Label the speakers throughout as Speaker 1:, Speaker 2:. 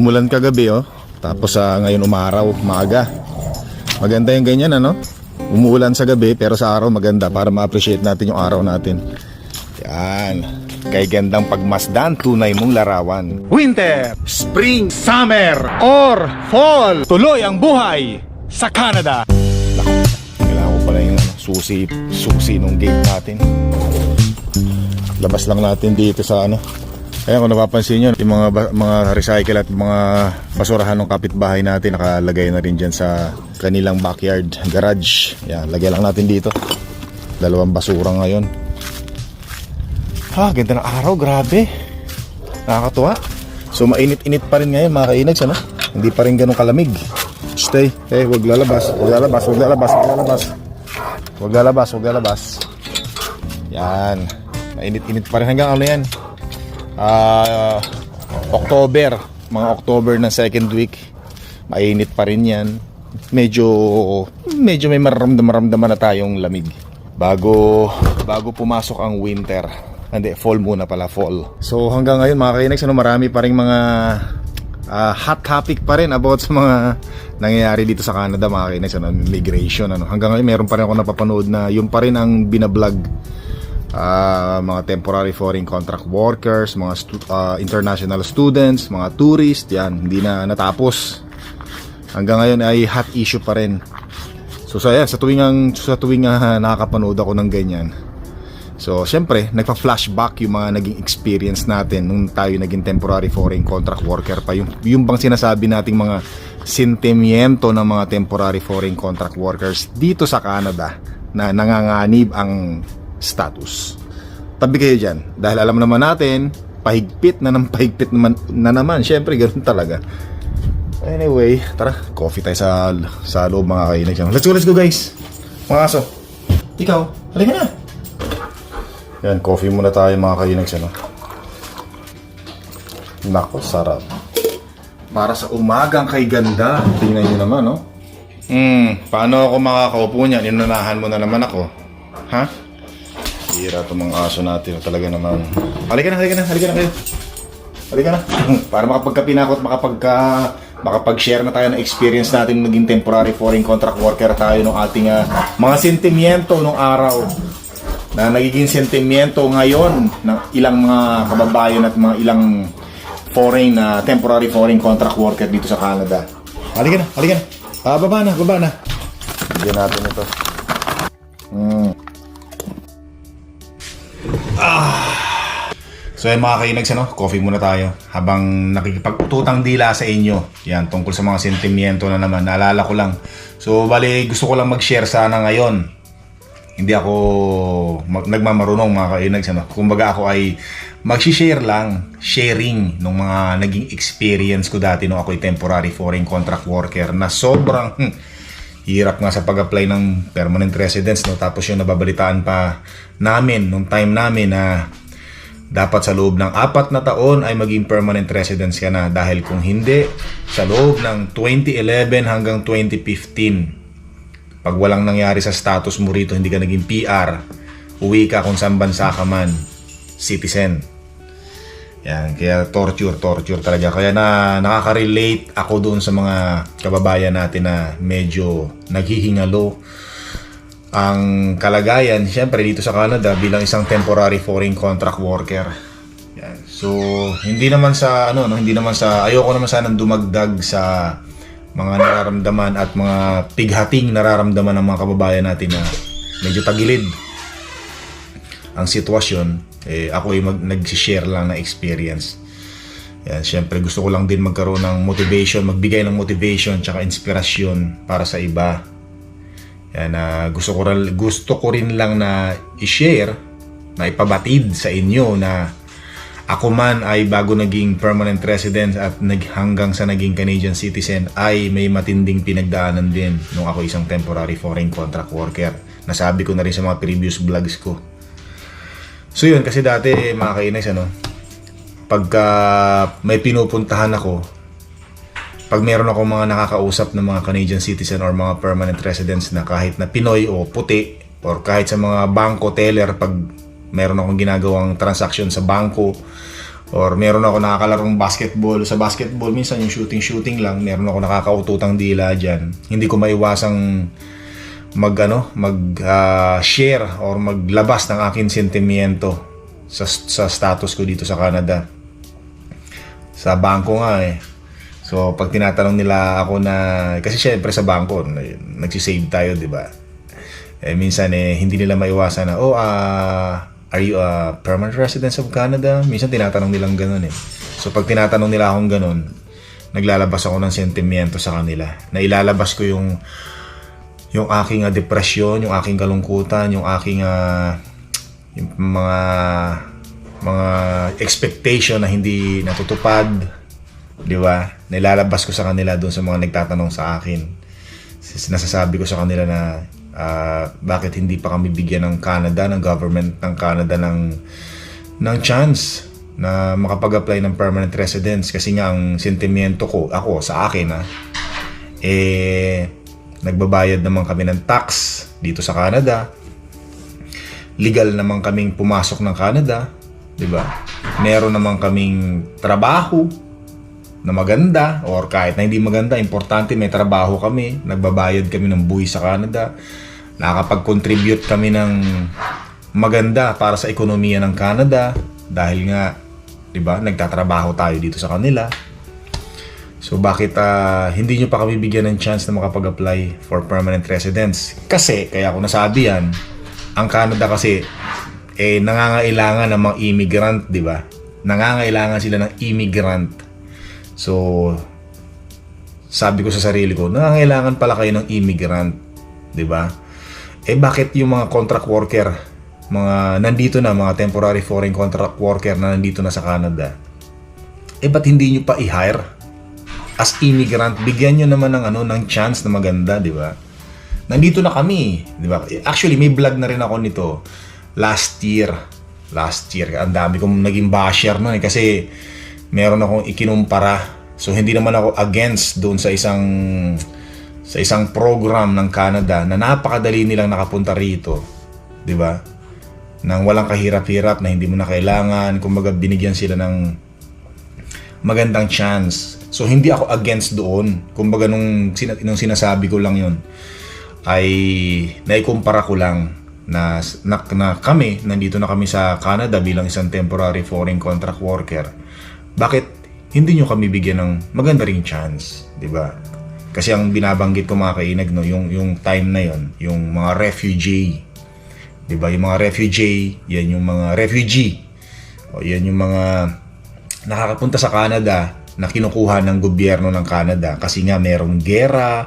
Speaker 1: Umulan kagabi oh. Tapos sa ngayon umaraw, maaga. Maganda yung ganyan ano? Umuulan sa gabi pero sa araw maganda para ma-appreciate natin yung araw natin. Yan. Kay gandang pagmasdan, tunay mong larawan.
Speaker 2: Winter, Spring, Summer, or Fall. Tuloy ang buhay sa Canada.
Speaker 1: Kailangan ko pala yung susi, susi nung gate natin. Labas lang natin dito sa ano. Ayan kung napapansin nyo, yung mga, mga recycle at mga basurahan ng kapitbahay natin nakalagay na rin dyan sa kanilang backyard garage. Yan, lagay lang natin dito. Dalawang basura ngayon. Ha, ganda ng araw, grabe. Nakakatuwa. So mainit-init pa rin ngayon mga kainags, ano? Hindi pa rin ganun kalamig. Stay. Eh, wag lalabas. Wag lalabas, wag lalabas, wag lalabas. Wag lalabas, wag lalabas. Yan. Mainit-init pa rin hanggang ano yan. Ah, October. Mga October ng second week. Mainit pa rin yan. Medyo, medyo may maramdam-maramdaman na tayong lamig. Bago, bago pumasok ang winter. Hindi, fall muna pala, fall. So hanggang ngayon mga kainags, ano, marami pa rin mga ah, hot topic pa rin about sa mga nangyayari dito sa Canada mga kainags, ano, migration. Ano. Hanggang ngayon meron pa rin ako napapanood na yun pa rin ang binablog Ah, mga temporary foreign contract workers, mga stu- ah, international students, mga tourists, yan, hindi na natapos. Hanggang ngayon ay hot issue pa rin. So sa yan, sa tuwing ang sa tuwing ah, nakakapanood ako ng ganyan. So, syempre, nagpa-flashback yung mga naging experience natin nung tayo naging temporary foreign contract worker pa. Yung, yung bang sinasabi nating mga sentimiento ng mga temporary foreign contract workers dito sa Canada na nanganganib ang status. Tabi kayo dyan. Dahil alam naman natin, pahigpit na ng pahigpit naman, na naman. Syempre, ganun talaga. Anyway, tara, coffee tayo sa, sa loob mga kainan. Let's go, let's go guys. Mga aso. Ikaw, halika na. Yan, coffee muna tayo mga kainags, ano? Nako, sarap. Para sa umagang kay ganda. Tingnan nyo naman, no? Hmm, paano ako makakaupo niyan? Inunahan mo na naman ako. Ha? Hira itong mga aso natin. Talaga naman. Halika na, halika na, halika na kayo. Halika na. Para makapagkapi na ako at makapagka makapag-share na tayo ng experience natin naging temporary foreign contract worker tayo ng ating ah, mga sentimiento nung araw na nagiging sentimiento ngayon ng ilang mga kababayan at mga ilang foreign na temporary foreign contract worker dito sa Canada. Halika na, halika na. Ah, baba na, baba na. Bigyan natin ito. Mm. So yan mga kainags, ano, coffee muna tayo habang nakikipagtutang dila sa inyo. Yan, tungkol sa mga sentimiento na naman. Naalala ko lang. So, bali, gusto ko lang mag-share sana ngayon. Hindi ako mag- nagmamarunong mga kainags, ano. Kumbaga ako ay mag-share lang, sharing ng mga naging experience ko dati nung ako'y temporary foreign contract worker na sobrang hmm, hirap nga sa pag-apply ng permanent residence no tapos yung nababalitaan pa namin nung time namin na dapat sa loob ng apat na taon ay maging permanent residence ka na. Dahil kung hindi sa loob ng 2011 hanggang 2015 pag walang nangyari sa status mo rito hindi ka naging PR uwi ka kung saan bansa ka man. Citizen. Yan, kaya torture, torture talaga. Kaya na nakaka-relate ako doon sa mga kababayan natin na medyo naghihingalo ang kalagayan, syempre dito sa Canada bilang isang temporary foreign contract worker. Yan. So, hindi naman sa ano, no, hindi naman sa ayoko naman sana dumagdag sa mga nararamdaman at mga pighating nararamdaman ng mga kababayan natin na medyo tagilid ang sitwasyon, eh, ako ay mag, nag-share lang na experience. Yan, syempre gusto ko lang din magkaroon ng motivation, magbigay ng motivation tsaka inspirasyon para sa iba. Yan, na gusto ko gusto ko rin lang na i-share, na ipabatid sa inyo na ako man ay bago naging permanent resident at nag, hanggang sa naging Canadian citizen ay may matinding pinagdaanan din nung ako isang temporary foreign contract worker. Nasabi ko na rin sa mga previous vlogs ko. So yun, kasi dati mga kainags, ano, pagka may pinupuntahan ako, pag meron ako mga nakakausap ng mga Canadian citizen or mga permanent residents na kahit na Pinoy o puti, or kahit sa mga bangko teller, pag meron akong ginagawang transaction sa bangko, Or meron ako nakakalarong basketball. Sa basketball, minsan yung shooting-shooting lang. Meron ako nakakaututang dila dyan. Hindi ko maiwasang mag ano, mag ah, share or maglabas ng akin sentimiento sa, sa status ko dito sa Canada. Sa bangko nga eh. So, pag tinatanong nila ako na, kasi syempre sa bangko, nagsisave tayo, di ba? Eh, minsan eh, hindi nila maiwasan na, oh, ah, are you a permanent resident of Canada? Minsan tinatanong nilang ganun eh. So, pag tinatanong nila akong ganun, naglalabas ako ng sentimiento sa kanila. Na ilalabas ko yung yung aking ah, depresyon, yung aking kalungkutan, yung aking ah, yung mga mga expectation na hindi natutupad, 'di ba? Nilalabas ko sa kanila doon sa mga nagtatanong sa akin. Nasasabi ko sa kanila na ah, bakit hindi pa kami bigyan ng Canada, ng government ng Canada ng ng chance na makapag-apply ng permanent residence kasi nga ang sentimiento ko ako sa akin ah, eh nagbabayad naman kami ng tax dito sa Canada. Legal naman kaming pumasok ng Canada, 'di ba? Meron naman kaming trabaho na maganda or kahit na hindi maganda, importante may trabaho kami, nagbabayad kami ng buhay sa Canada. Nakakapag-contribute kami ng maganda para sa ekonomiya ng Canada dahil nga 'di ba, nagtatrabaho tayo dito sa kanila. So bakit ah, hindi nyo pa kami bigyan ng chance na makapag-apply for permanent residence? Kasi, kaya ako nasabi yan, ang Canada kasi eh nangangailangan ng mga immigrant, di ba? Nangangailangan sila ng immigrant. So, sabi ko sa sarili ko, nangangailangan pala kayo ng immigrant, di ba? Eh bakit yung mga contract worker, mga nandito na, mga temporary foreign contract worker na nandito na sa Canada, eh ba't hindi nyo pa i-hire? as immigrant, bigyan nyo naman ng ano ng chance na maganda, di ba? Nandito na kami, di ba? Actually, may vlog na rin ako nito last year. Last year, ang dami kong naging basher noon eh, kasi meron akong ikinumpara. So hindi naman ako against doon sa isang sa isang program ng Canada na napakadali nilang nakapunta rito, di ba? Nang walang kahirap-hirap na hindi mo na kailangan, kumbaga binigyan sila ng magandang chance. So hindi ako against doon. Kumbaga nung, nung sinasabi ko lang yun ay naikumpara ko lang na, na, na kami, nandito na kami sa Canada bilang isang temporary foreign contract worker. Bakit hindi nyo kami bigyan ng maganda ring chance, di ba? Kasi ang binabanggit ko mga kainag, no, yung, yung time na yon yung mga refugee, di ba? Yung mga refugee, yan yung mga refugee. O yan yung mga nakakapunta sa Canada na kinukuha ng gobyerno ng Canada kasi nga merong gera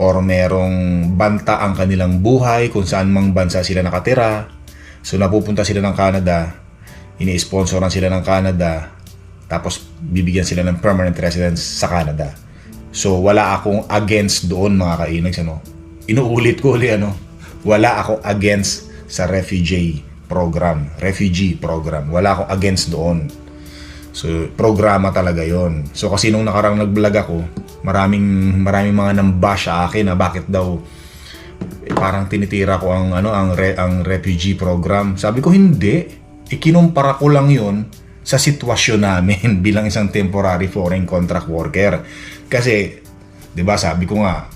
Speaker 1: or merong banta ang kanilang buhay kung saan mang bansa sila nakatira. So napupunta sila ng Canada, ini-sponsoran sila ng Canada, tapos bibigyan sila ng permanent residence sa Canada. So wala akong against doon mga kainags ano. Inuulit ko ulit ano. Wala akong against sa refugee program, refugee program. Wala akong against doon. So, programa talaga yon. So, kasi nung nakarang nag-vlog ako, maraming, maraming mga nambash sa akin na bakit daw eh, parang tinitira ko ang ano ang re, ang refugee program. Sabi ko hindi. Ikinumpara ko lang 'yon sa sitwasyon namin bilang isang temporary foreign contract worker. Kasi 'di ba sabi ko nga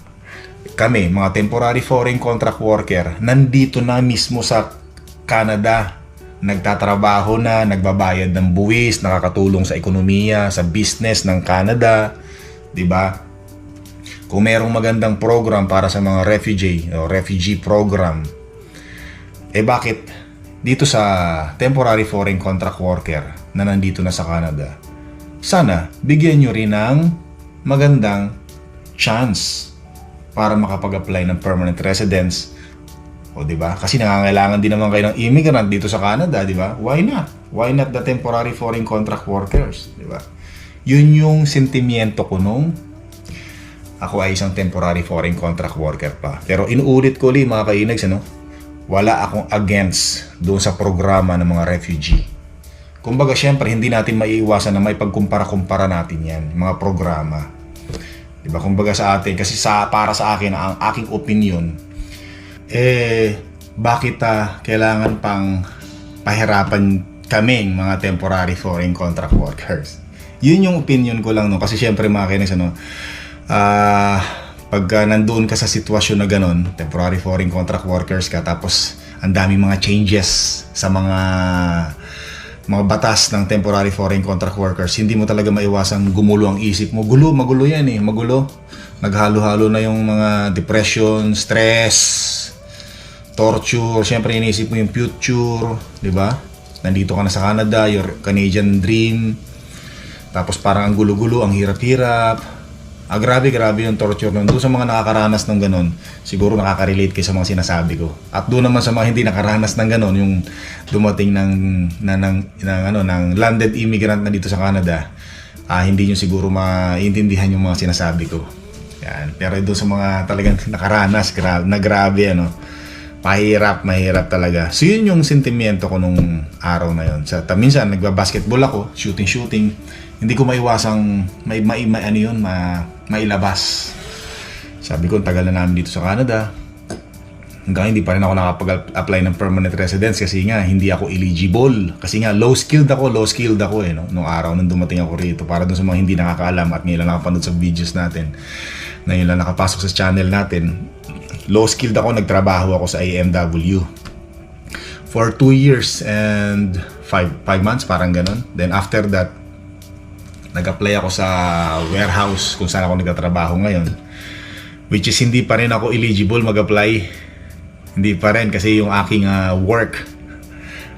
Speaker 1: kami mga temporary foreign contract worker nandito na mismo sa Canada nagtatrabaho na, nagbabayad ng buwis, nakakatulong sa ekonomiya, sa business ng Canada, 'di ba? Kung merong magandang program para sa mga refugee o refugee program, eh bakit dito sa temporary foreign contract worker na nandito na sa Canada, sana bigyan nyo rin ng magandang chance para makapag-apply ng permanent residence o di ba? Kasi nangangailangan din naman kayo ng immigrant dito sa Canada, di ba? Why not? Why not the temporary foreign contract workers, di ba? Yun yung sentimiento ko nung ako ay isang temporary foreign contract worker pa. Pero inuulit ko ulit mga kainags, ano? Wala akong against doon sa programa ng mga refugee. Kumbaga, syempre, hindi natin maiiwasan na may pagkumpara-kumpara natin yan, mga programa. Diba? Kumbaga sa atin, kasi sa, para sa akin, ang aking opinion, eh, bakit ah, kailangan pang pahirapan kaming mga temporary foreign contract workers. Yun yung opinion ko lang no kasi syempre mga kinis ano ah pagka nandoon ka sa sitwasyon na ganun, temporary foreign contract workers ka tapos ang daming mga changes sa mga mga batas ng temporary foreign contract workers, hindi mo talaga maiwasang gumulo ang isip mo. Gulo, magulo yan eh, magulo. Naghalo-halo na yung mga depression, stress, torture, syempre inisip mo yung future, di ba? Nandito ka na sa Canada, your Canadian dream. Tapos parang ang gulo-gulo, ang hirap-hirap. Ah, grabe, grabe yung torture nun. Doon sa mga nakakaranas ng ganun, siguro nakaka-relate kayo sa mga sinasabi ko. At doon naman sa mga hindi nakaranas ng ganun, yung dumating ng, na, ng, ng, ano, ng landed immigrant na dito sa Canada, ah, hindi nyo siguro maintindihan yung mga sinasabi ko. Yan. Pero doon sa mga talagang nakaranas, gra- na grabe, ano, mahirap, mahirap talaga. So yun yung sentimiento ko nung araw na yun. Sa, minsan, nagba-basketball ako, shooting-shooting. Hindi ko maiwasang may, may, may ano yun, ma, mailabas. Sabi ko, tagal na namin dito sa Canada. Hanggang hindi pa rin ako nakapag-apply ng permanent residence kasi nga hindi ako eligible. Kasi nga low skilled ako, low skilled ako eh. No? Nung araw nung dumating ako rito. Para dun sa mga hindi nakakaalam at ngayon lang nakapanood sa videos natin. Ngayon lang nakapasok sa channel natin. Low skilled ako, nagtrabaho ako sa AMW. For 2 years and 5 5 months, parang ganun. Then after that, nag-apply ako sa warehouse kung saan ako nagtatrabaho ngayon. Which is hindi pa rin ako eligible mag-apply. Hindi pa rin kasi yung aking ah, work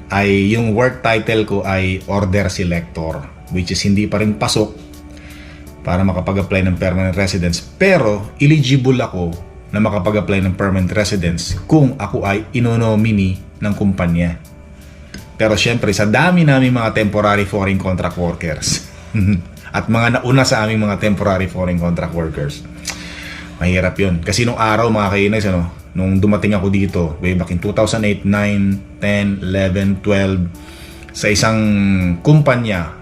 Speaker 1: ay yung work title ko ay order selector which is hindi pa rin pasok para makapag-apply ng permanent residence pero eligible ako na makapag-apply ng permanent residence kung ako ay inonomini ng kumpanya. Pero syempre, sa dami namin mga temporary foreign contract workers at mga nauna sa aming mga temporary foreign contract workers, mahirap yun. Kasi nung araw mga kainis, ano, nung dumating ako dito, way back in 2008, 9, 10, 11, 12, sa isang kumpanya,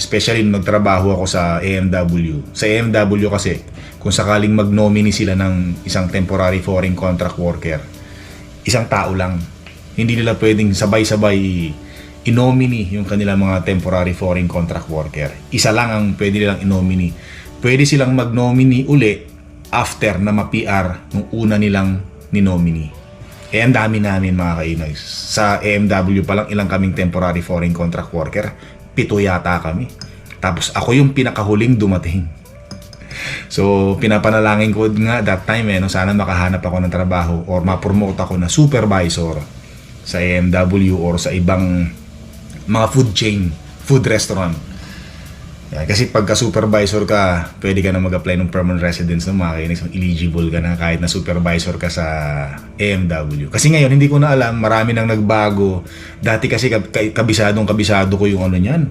Speaker 1: especially nung nagtrabaho ako sa AMW. Sa AMW kasi, kung sakaling mag-nominee sila ng isang temporary foreign contract worker, isang tao lang. Hindi nila pwedeng sabay-sabay inomini yung kanilang mga temporary foreign contract worker. Isa lang ang pwede nilang inomini. Pwede silang mag-nominee uli after na ma-PR nung una nilang ninomini. Eh, ang dami namin mga kainay. Sa AMW pa lang ilang kaming temporary foreign contract worker. Pito yata kami. Tapos ako yung pinakahuling dumating. So, pinapanalangin ko nga that time eh, no, sana makahanap ako ng trabaho or ma-promote ako na supervisor sa AMW or sa ibang mga food chain, food restaurant. Yan, kasi pagka supervisor ka, pwede ka na mag-apply ng permanent residence ng mga kainis, eligible ka na kahit na supervisor ka sa AMW. Kasi ngayon, hindi ko na alam, marami nang nagbago. Dati kasi kab- ka- kabisadong kabisado ko yung ano niyan.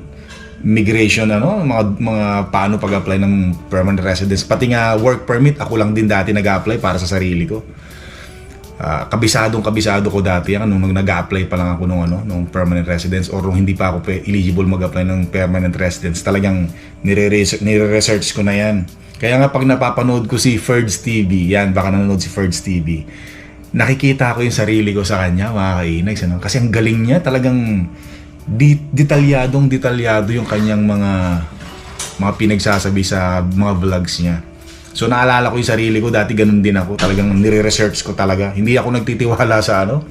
Speaker 1: Migration, ano, mga, mga paano pag-apply ng permanent residence. Pati nga work permit, ako lang din dati nag-apply para sa sarili ko. Ah, kabisadong kabisado ko dati yan nung nag-apply pa lang ako nung ano nung permanent residence or nung hindi pa ako eligible mag-apply ng permanent residence talagang nire-research, ko na yan kaya nga pag napapanood ko si Ferds TV yan baka nanonood si Ferds TV nakikita ko yung sarili ko sa kanya mga kainags ano? kasi ang galing niya talagang detalyadong detalyado yung kanyang mga mga pinagsasabi sa mga vlogs niya So naalala ko yung sarili ko, dati ganun din ako. Talagang nire-research ko talaga. Hindi ako nagtitiwala sa ano.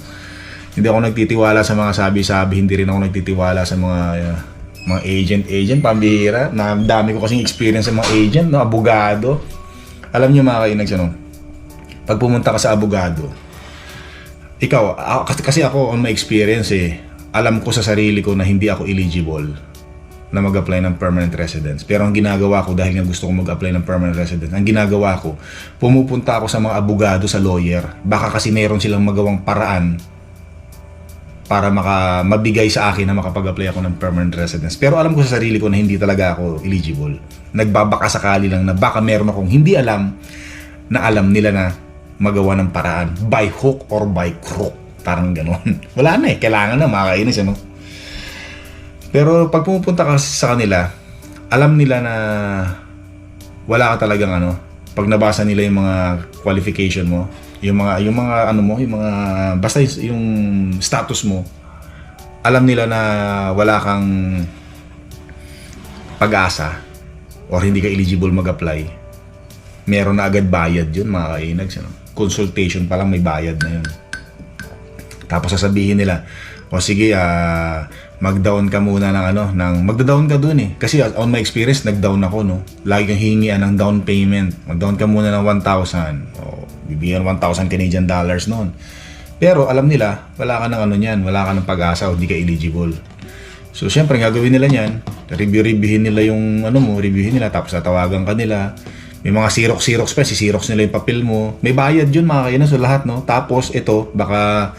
Speaker 1: Hindi ako nagtitiwala sa mga sabi-sabi. Hindi rin ako nagtitiwala sa mga uh, mga agent-agent, pambihira. Na dami ko kasing experience sa mga agent, no? abogado. Alam niyo mga kainags, ano? Pag pumunta ka sa abogado, ikaw, kasi, kasi ako on my experience eh, alam ko sa sarili ko na hindi ako eligible na mag-apply ng permanent residence. Pero ang ginagawa ko, dahil nga gusto ko mag-apply ng permanent residence, ang ginagawa ko, pumupunta ako sa mga abogado, sa lawyer. Baka kasi meron silang magawang paraan para maka, mabigay sa akin na makapag-apply ako ng permanent residence. Pero alam ko sa sarili ko na hindi talaga ako eligible. Nagbabaka sakali lang na baka meron akong hindi alam na alam nila na magawa ng paraan by hook or by crook. Parang ganon. Wala na eh. Kailangan na makakainis. Ano? Pero pag pumupunta ka sa kanila, alam nila na wala ka talagang ano, pag nabasa nila yung mga qualification mo, yung mga yung mga ano mo, yung mga basta yung, status mo, alam nila na wala kang pag-asa or hindi ka eligible mag-apply, meron na agad bayad yun mga kainags. Ano? Consultation pa lang may bayad na yun. Tapos sasabihin nila, o sige, ah, mag-down ka muna ng ano, ng magda-down ka dun eh. Kasi ah, on my experience, nag-down ako, no. Lagi kang hingian ng down payment. Mag-down ka muna ng 1,000. O, bibigyan 1,000 Canadian dollars noon. Pero alam nila, wala ka ng ano niyan, wala ka ng pag-asa o hindi ka eligible. So, syempre, ang gagawin nila niyan, review-reviewin nila yung ano mo, reviewin nila, tapos tatawagan ka nila. May mga Xerox-Xerox pa, si-Xerox nila yung papel mo. May bayad yun mga kainan, so lahat, no? Tapos, ito, baka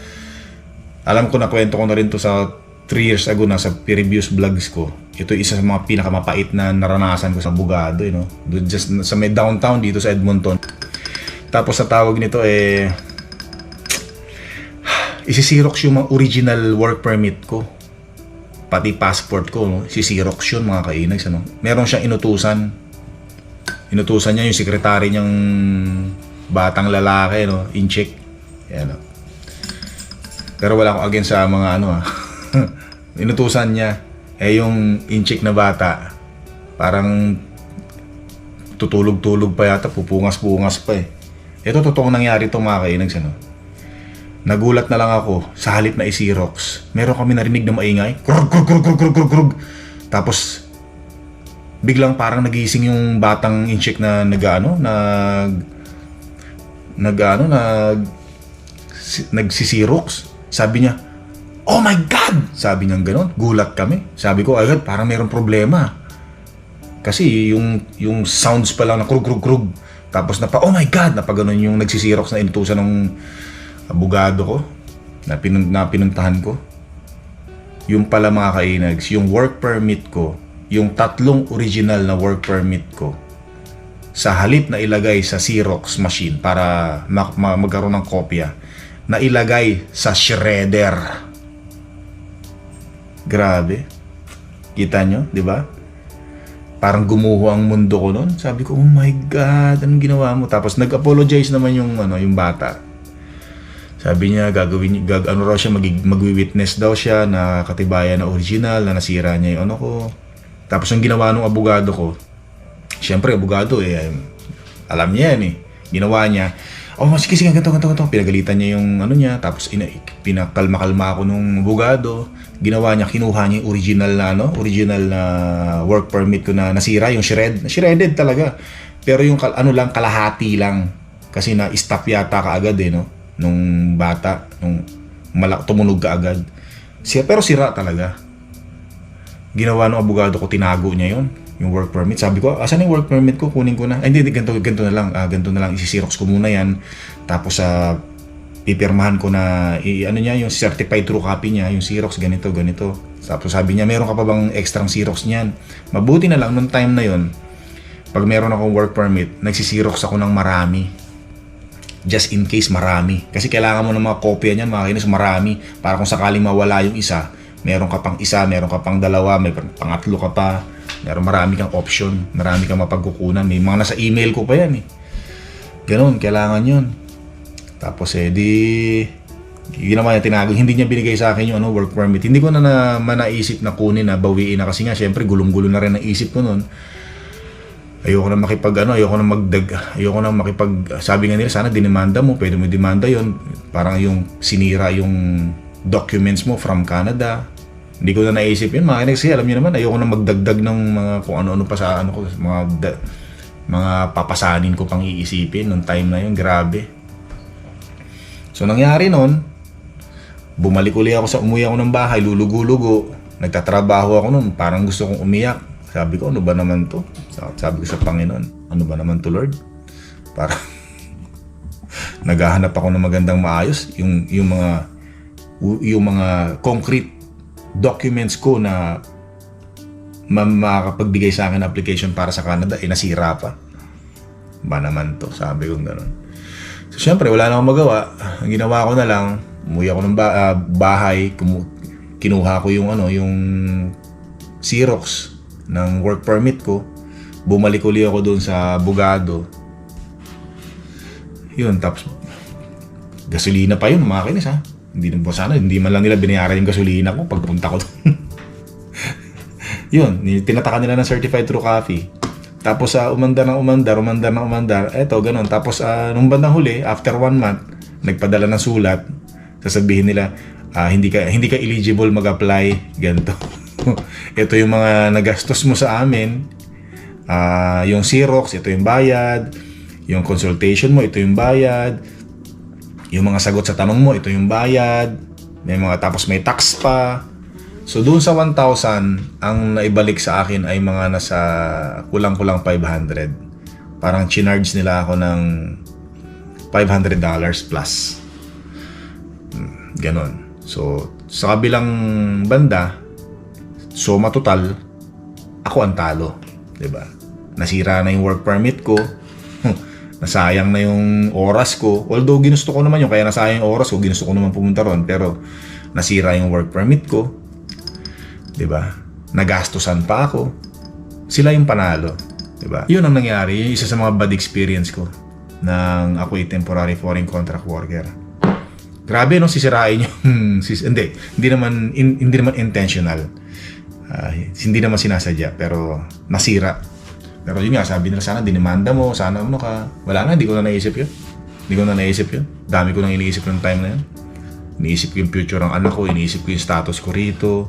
Speaker 1: alam ko na kwento ko na rin to sa 3 years ago na sa previous vlogs ko. Ito isa sa mga pinakamapait na naranasan ko sa Bugado, you know. Doon just sa may downtown dito sa Edmonton. Tapos sa tawag nito eh isisirox yung mga original work permit ko. Pati passport ko, no? Sisirox yun mga kainags, ano? Meron siyang inutusan. Inutusan niya yung sekretary niyang batang lalaki, no? In-check. Yan, no? Pero wala akong against sa mga ano ah. Inutusan niya. Eh yung in-check na bata, parang tutulog-tulog pa yata, pupungas-pungas pa eh. Ito totoong nangyari to mga kainags ano. Nagulat na lang ako sa halip na isirox. Meron kami narinig na maingay. Krug, krug, krug, krug, krug, krug. Tapos, biglang parang nagising yung batang in-check na nag-ano, nag... Nag-ano, nag... si- Nagsisirox. Sabi niya, Oh my God! Sabi niya gano'n. Gulat kami. Sabi ko agad, parang mayroong problema. Kasi yung yung sounds pa lang na krug krug krug. Tapos na pa, oh my God! Na pa ganun yung nagsisirox na inutusan ng abogado ko na, pinun- na pinuntahan ko. Yung pala mga kainags, yung work permit ko, yung tatlong original na work permit ko, sa halip na ilagay sa Xerox machine para ma- ma- magkaroon ng kopya, na ilagay sa shredder. Grabe. Kita nyo, di ba? Parang gumuho ang mundo ko noon. Sabi ko, oh my God, anong ginawa mo? Tapos nag-apologize naman yung, ano, yung bata. Sabi niya, gagawin, gag, ano raw siya, mag, magwi-witness daw siya na katibayan na original, na nasira niya yung ano ko. Tapos yung ginawa ng abogado ko, Siyempre, abogado eh, alam niya yan eh. Ginawa niya, oh, sige, sige, ganito, ganito, ganito. Pinagalitan niya yung ano niya, tapos ina, pinakalma-kalma ako nung abogado. Ginawa niya, kinuha niya yung original na, ano, original na work permit ko na nasira, yung shred, shredded talaga. Pero yung ano lang, kalahati lang. Kasi na-stop yata kaagad eh, no? Nung bata, nung malak tumunog ka agad. Siya, pero sira talaga ginawa ng abogado ko, tinago niya yon yung work permit. Sabi ko, asan yung work permit ko? Kunin ko na. Ay, hindi, hindi, ganito, ganito na lang. Ah, ganito na lang. Isisirox ko muna yan. Tapos, sa pipirmahan ko na, i, ano niya, yung certified true copy niya, yung Xerox, ganito, ganito. Tapos sabi niya, meron ka pa bang extra Xerox niyan? Mabuti na lang, nung time na yon pag meron akong work permit, nagsisirox ako ng marami. Just in case marami. Kasi kailangan mo ng mga kopya niyan, mga kinis, marami. Para kung sakaling mawala yung isa, meron ka pang isa, meron ka pang dalawa, may pang- pangatlo ka pa. Meron marami kang option, marami kang mapagkukunan. May mga nasa email ko pa yan eh. Ganun, kailangan yun. Tapos eh, di ginawa niya tinago, hindi niya binigay sa akin yung ano, work permit. Hindi ko na, na manaisip na kunin na bawiin na kasi nga syempre gulong-gulo na rin ang isip ko noon. Ayoko na makipag ano, ayoko na magdag, ayoko na makipag sabi nga nila sana dinemanda mo, pwede mo demanda yon Parang yung sinira yung documents mo from Canada. Hindi ko na naisip yun. Mga kasi alam niyo naman, ayoko na magdagdag ng mga kung ano-ano pa sa ano ko, mga da- mga papasanin ko pang iisipin nung time na yun. Grabe. So nangyari nun, bumalik uli ako sa umuwi ako ng bahay, lulugo-lugo. Nagtatrabaho ako nun, parang gusto kong umiyak. Sabi ko, ano ba naman to? Sabi ko sa Panginoon, ano ba naman to Lord? Para naghahanap ako ng magandang maayos yung yung mga yung mga concrete documents ko na ma- makakapagbigay sa akin application para sa Canada eh nasira pa. Ba naman to? Sabi ko gano'n so syempre wala na akong magawa. Ang ginawa ko na lang umuwi ako ng ba- ah, bahay kumu- kinuha ko yung ano yung Xerox ng work permit ko. Bumalik uli ako doon sa Bugado. Yun tapos gasolina pa yun mga kinis ha Hindi naman sana, hindi man lang nila binayaran yung gasolina ko pagpunta ko doon. Yun, tinataka nila ng certified true coffee. Tapos sa umandar ng umandar, umandar ng umandar, eto ganun. Tapos ah, nung bandang huli, after one month, nagpadala ng sulat, sasabihin nila, ah, hindi ka hindi ka eligible mag-apply, ganito. ito yung mga nagastos mo sa amin, Ah, yung Xerox, ito yung bayad, yung consultation mo, ito yung bayad, yung mga sagot sa tanong mo, ito yung bayad, may mga tapos may tax pa. So doon sa 1,000, ang naibalik sa akin ay mga nasa kulang-kulang 500. Parang chinarge nila ako ng $500 plus. Hmm, Ganon. So, sa kabilang banda, suma total, ako ang talo. ba? Nasira na yung work permit ko. Nasayang na yung oras ko. Although ginusto ko naman yung kaya nasayang yung oras ko, ginusto ko naman pumunta ron, pero nasira yung work permit ko. 'Di ba? Nagastusan pa ako. Sila yung panalo, 'di ba? 'Yun ang nangyari, yung isa sa mga bad experience ko nang ako ay temporary foreign contract worker. Grabe no sisirain yung sis, hindi hindi naman in- hindi naman intentional. Ah, hindi naman sinasadya pero nasira. Pero yun nga sabi nila sana dinimanda mo, sana ano ka. Wala na, hindi ko na naisip yun. Hindi ko na naisip yun. Dami ko nang iniisip yung time na yun. Iniisip ko yung future ng anak ko, iniisip ko yung status ko rito.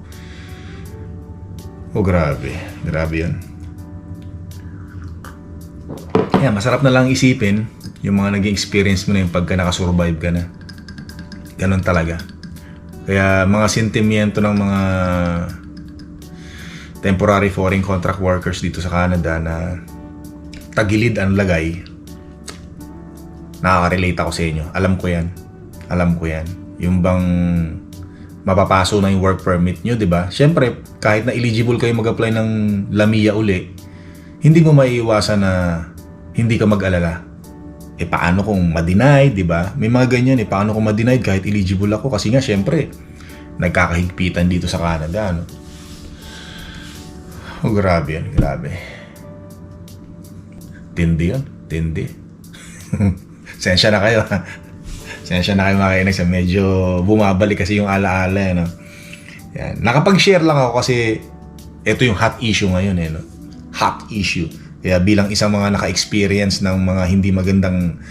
Speaker 1: Oh, grabe. Grabe yun. Kaya masarap na lang isipin yung mga naging experience mo na yung pagka nakasurvive ka na. Ganon talaga. Kaya mga sentimiento ng mga temporary foreign contract workers dito sa Canada na tagilid ang lagay, nakaka-relate ako sa inyo. Alam ko yan. Alam ko yan. Yung bang mapapaso na yung work permit nyo, di ba? Siyempre, kahit na eligible kayo mag-apply ng Lamia uli, hindi mo maiiwasan na hindi ka mag-alala. Eh paano kung ma-deny, di ba? May mga ganyan eh. Paano kung ma-deny kahit eligible ako? Kasi nga, siyempre, nagkakahigpitan dito sa Canada, ano? Oh, grabe yan. Grabe. Tindi yun. Tindi. Sensya na kayo. Sensya na kayo mga kainis. Medyo bumabalik kasi yung alaala. Eh, no? Yan. Nakapag-share lang ako kasi ito yung hot issue ngayon. Eh, no? Hot issue. Kaya bilang isang mga naka-experience ng mga hindi magandang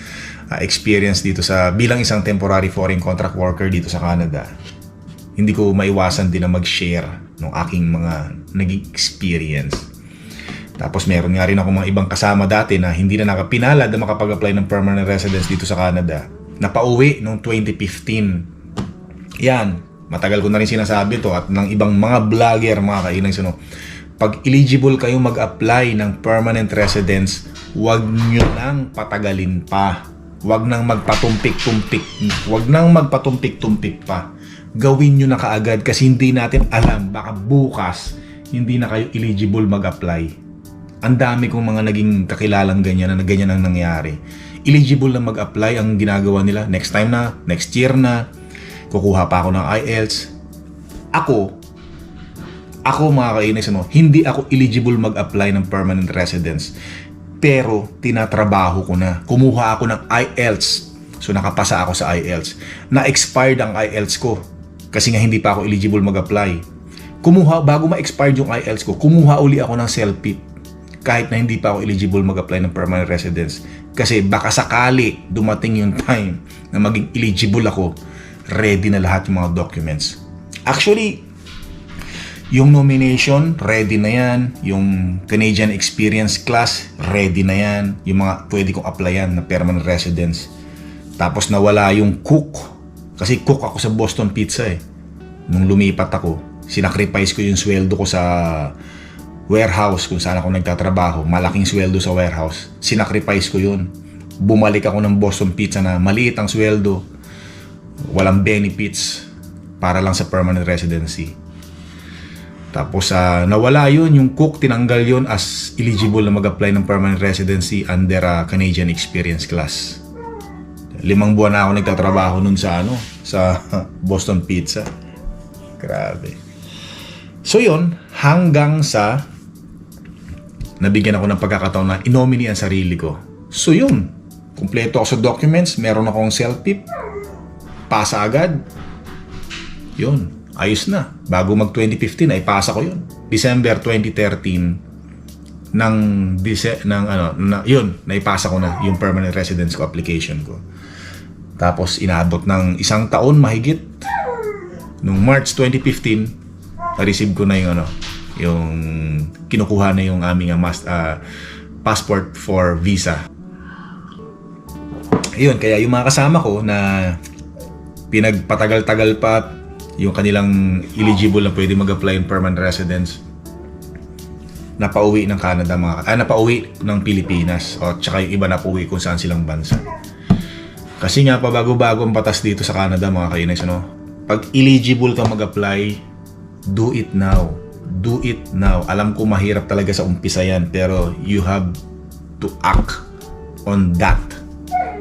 Speaker 1: uh, experience dito sa bilang isang temporary foreign contract worker dito sa Canada, hindi ko maiwasan din na mag-share ng aking mga naging experience. Tapos meron nga rin ako mga ibang kasama dati na hindi na nakapinalad na makapag-apply ng permanent residence dito sa Canada. Napauwi noong 2015. Yan, matagal ko na rin sinasabi to at ng ibang mga vlogger, mga kainang sino. Pag eligible kayo mag-apply ng permanent residence, huwag nyo nang patagalin pa. Huwag nang magpatumpik-tumpik. Huwag nang magpatumpik-tumpik pa gawin nyo na kaagad kasi hindi natin alam baka bukas hindi na kayo eligible mag-apply. Ang dami kong mga naging kakilalang ganyan na ganyan ang nangyari. Eligible na mag-apply ang ginagawa nila next time na, next year na, kukuha pa ako ng IELTS. Ako, ako mga kainis, ano, hindi ako eligible mag-apply ng permanent residence. Pero tinatrabaho ko na. Kumuha ako ng IELTS. So nakapasa ako sa IELTS. Na-expired ang IELTS ko kasi nga hindi pa ako eligible mag-apply. Kumuha, bago ma-expired yung IELTS ko, kumuha uli ako ng self-pip kahit na hindi pa ako eligible mag-apply ng permanent residence. Kasi baka sakali dumating yung time na maging eligible ako, ready na lahat yung mga documents. Actually, yung nomination, ready na yan. Yung Canadian Experience Class, ready na yan. Yung mga pwede kong applyan na permanent residence. Tapos nawala yung cook. Kasi cook ako sa Boston Pizza eh. Nung lumipat ako, sinacrifice ko yung sweldo ko sa warehouse kung saan ako nagtatrabaho. Malaking sweldo sa warehouse. Sinacrifice ko yun. Bumalik ako ng Boston Pizza na maliit ang sweldo. Walang benefits para lang sa permanent residency. Tapos ah, nawala yun, yung cook tinanggal yun as eligible na mag-apply ng permanent residency under a Canadian Experience Class. Limang buwan na ako nagtatrabaho nun sa ano, sa Boston Pizza. Grabe. So yun, hanggang sa nabigyan ako ng pagkakataon na inomini ang sarili ko. So yun, kumpleto ako sa documents, meron akong self-tip, pasa agad, Yun, ayos na. Bago mag 2015, ay pasa ko yun. December 2013, ng, ng ano, na, yun, naipasa ko na yung permanent residence ko application ko. Tapos inabot ng isang taon mahigit. Nung March 2015, na-receive ko na yung ano, yung kinukuha na yung aming uh, mas, ah, passport for visa. Yun, kaya yung mga kasama ko na pinagpatagal-tagal pa yung kanilang eligible na pwede mag-apply in permanent residence napauwi ng Canada mga ah, napauwi ng Pilipinas o tsaka yung iba napauwi kung saan silang bansa kasi nga pa bago-bago ang batas dito sa Canada mga kainis ano pag eligible ka mag-apply do it now do it now alam ko mahirap talaga sa umpisa yan pero you have to act on that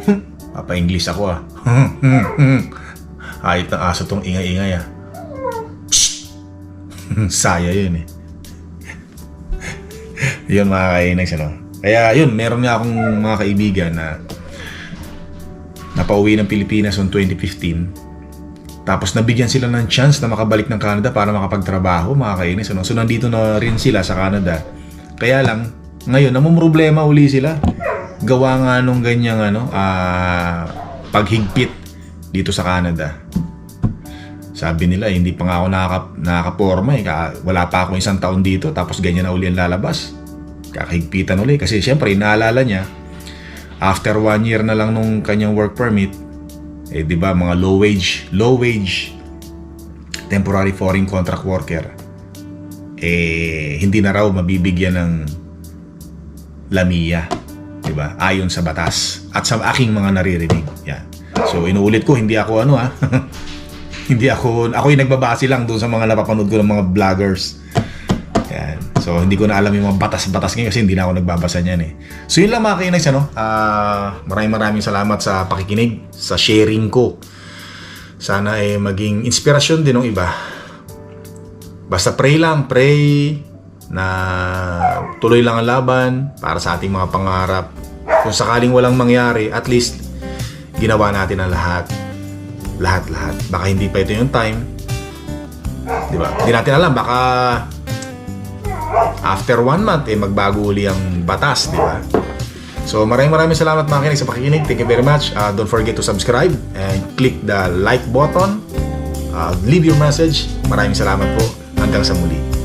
Speaker 1: Papa-English ako ah. Ayot ng aso tong ingay-ingay ah. Saya yun eh. yun mga kainags ano. Kaya yun, meron nga akong mga kaibigan na napauwi ng Pilipinas noong 2015. Tapos nabigyan sila ng chance na makabalik ng Canada para makapagtrabaho mga kainis. Ano? So nandito na rin sila sa Canada. Kaya lang, ngayon, namumroblema uli sila. Gawa nga nung ganyang ano, ah, paghigpit dito sa Canada. Sabi nila, hindi pa nga ako nakaka, nakakaporma eh. Wala pa ako isang taon dito, tapos ganyan na uli ang lalabas. Kakahigpitan uli. Kasi syempre, inaalala niya, after one year na lang nung kanyang work permit, eh di ba mga low wage, low wage temporary foreign contract worker eh hindi na raw mabibigyan ng lamiya, di ba? Ayon sa batas at sa aking mga naririnig. Yan. So inuulit ko, hindi ako ano ah. hindi ako ako yung nagbabase lang doon sa mga napapanood ko ng mga vloggers. So, hindi ko na alam yung mga batas-batas ngayon kasi hindi na ako nagbabasa niyan eh. So, yun lang mga kainags, ano? Ah, maraming maraming salamat sa pakikinig, sa sharing ko. Sana eh maging inspirasyon din ng iba. Basta pray lang, pray na tuloy lang ang laban para sa ating mga pangarap. Kung sakaling walang mangyari, at least ginawa natin ang lahat. Lahat-lahat. Baka hindi pa ito yung time. Di ba? Hindi natin alam. Baka after one month, eh, magbago uli ang batas, di ba? So maraming maraming salamat mga kinig sa pakikinig. Thank you very much. Uh, don't forget to subscribe and click the like button. Uh, leave your message. Maraming salamat po. Hanggang sa muli.